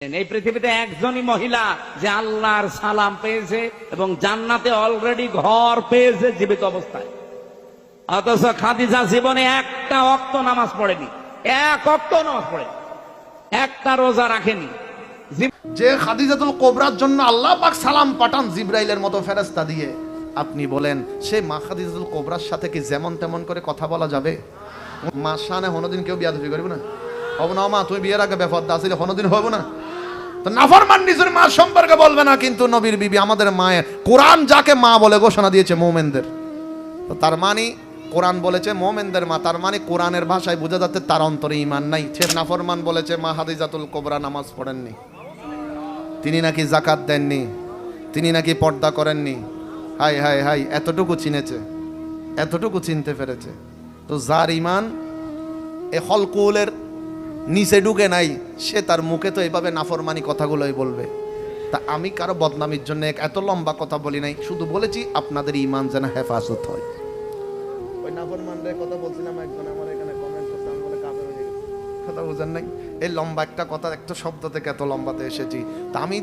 এই পৃথিবীতে একজনই মহিলা যে আল্লাহর সালাম পেয়েছে এবং জান্নাতে অলরেডি ঘর পেয়েছে জীবিত অবস্থায়। অথচ খাদিজা জীবনে একটা অক্ত নামাজ পড়েনি। এক অক্ত নামাজ পড়ে একটা রোজা রাখেনি। যে খাদিজাতুল কোবরার জন্য আল্লাহ পাক সালাম পাঠান জিব্রাইলের মতো ফেরেস্তা দিয়ে, আপনি বলেন, সে মা খাদিজাতুল কোবরার সাথে কি যেমন তেমন করে কথা বলা যাবে? মা শানে হনোদিন কেউ বিয়া দুবি করবে না? হব না মা, তুমি বিয়ের আগে বেফদ্দা আসলে হনোদিন হব না। তো নাফরমান নিজের মা সম্পর্কে বলবে না, কিন্তু নবীর বিবি আমাদের মায়ের। কোরআন যাকে মা বলে ঘোষণা দিয়েছে মোমেনদের। তো তার মানে কোরআন বলেছে মোমেনদের মা, তার মানে কোরআনের ভাষায় বোঝা যাচ্ছে তার অন্তরে ইমান নাই। সে নাফরমান বলেছে, মা হাদিজাতুল কোবরা, নামাজ পড়েননি। তিনি নাকি জাকাত দেননি। তিনি নাকি পর্দা করেননি। হাই হাই হাই, এতটুকু চিনেছে। এতটুকু চিনতে পেরেছে। তো যার ইমান এ হলকুলের নিচে ঢুকে নাই সে তার মুখে তো এইভাবে নাফরমানি কথাগুলোই বলবে। তা আমি কারও বদনামির জন্য এক এত লম্বা কথা বলি নাই শুধু বলেছি আপনাদের ইমান যেন হেফাজত হয়। ওই নাফরমানদের কথা বলছিলাম একজন আমার এখানে কমেন্ট করছে আমি বলে কাপড় হয়ে গেছে। কথা বুঝেন নাই? এই লম্বা একটা কথা একটা শব্দ থেকে এত লম্বাতে এসেছি। তা আমি